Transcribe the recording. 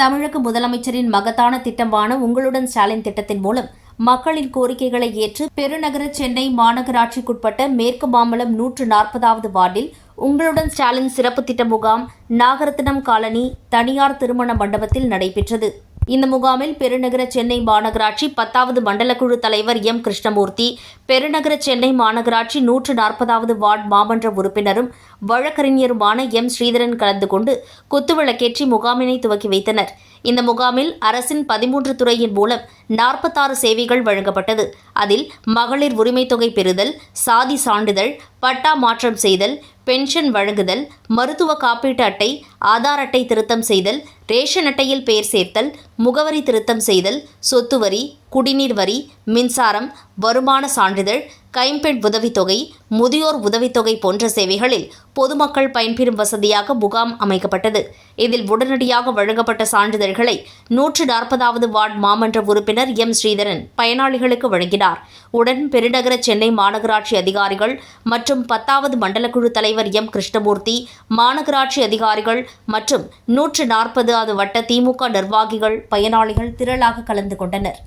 தமிழக முதலமைச்சரின் மகத்தான திட்டமான உங்களுடன் ஸ்டாலின் திட்டத்தின் மூலம் மக்களின் கோரிக்கைகளை ஏற்று பெருநகர சென்னை மாநகராட்சிக்குட்பட்ட மேற்கு மாம்பலம் நூற்று நாற்பதாவது வார்டில் உங்களுடன் ஸ்டாலின் சிறப்பு திட்ட முகாம் நாகரத்தினம் காலனி தனியார் திருமண மண்டபத்தில் நடைபெற்றது. இந்த முகாமில் பெருநகர சென்னை மாநகராட்சி பத்தாவது மண்டலக்குழு தலைவர் எம். கிருஷ்ணமூர்த்தி பெருநகர சென்னை மாநகராட்சி நூற்று நாற்பதாவது வார்டு மாமன்ற உறுப்பினரும் வழக்கறிஞருமான எம். ஸ்ரீதரன் கலந்து கொண்டு குத்துவிளக்கேற்றி முகாமினை துவக்கி வைத்தனர். இந்த முகாமில் அரசின் பதிமூன்று துறையின் மூலம் நாற்பத்தாறு சேவைகள் வழங்கப்பட்டது. அதில் மகளிர் உரிமைத் தொகை பெறுதல் சாதி சான்றிதழ் பட்டா மாற்றம் செய்தல் பென்ஷன் வழங்குதல் மருத்துவ காப்பீட்டு அட்டை ஆதார் அட்டை திருத்தம் செய்தல் ரேஷன் அட்டையில் பெயர் சேர்த்தல் முகவரி திருத்தம் செய்தல் சொத்து வரி குடிநீர் வரி மின்சாரம் வருமான சான்றிதழ் கைம்பெண் உதவித்தொகை முதியோர் உதவித்தொகை போன்ற சேவைகளில் பொதுமக்கள் பயன்பெறும் வசதியாக முகாம் அமைக்கப்பட்டது. இதில் உடனடியாக வழங்கப்பட்ட சான்றிதழ்களை நூற்று நாற்பதாவது வார்டு மாமன்ற உறுப்பினர் எம். ஸ்ரீதரன் பயனாளிகளுக்கு வழங்கினார். உடன் பெருநகர சென்னை மாநகராட்சி அதிகாரிகள் மற்றும் பத்தாவது மண்டலக்குழு தலைவர் எம். கிருஷ்ணமூர்த்தி மாநகராட்சி அதிகாரிகள் மற்றும் நூற்று நாற்பது அது வட்ட திமுக நிர்வாகிகள் பயனாளிகள் திரளாக கலந்து கொண்டனர்.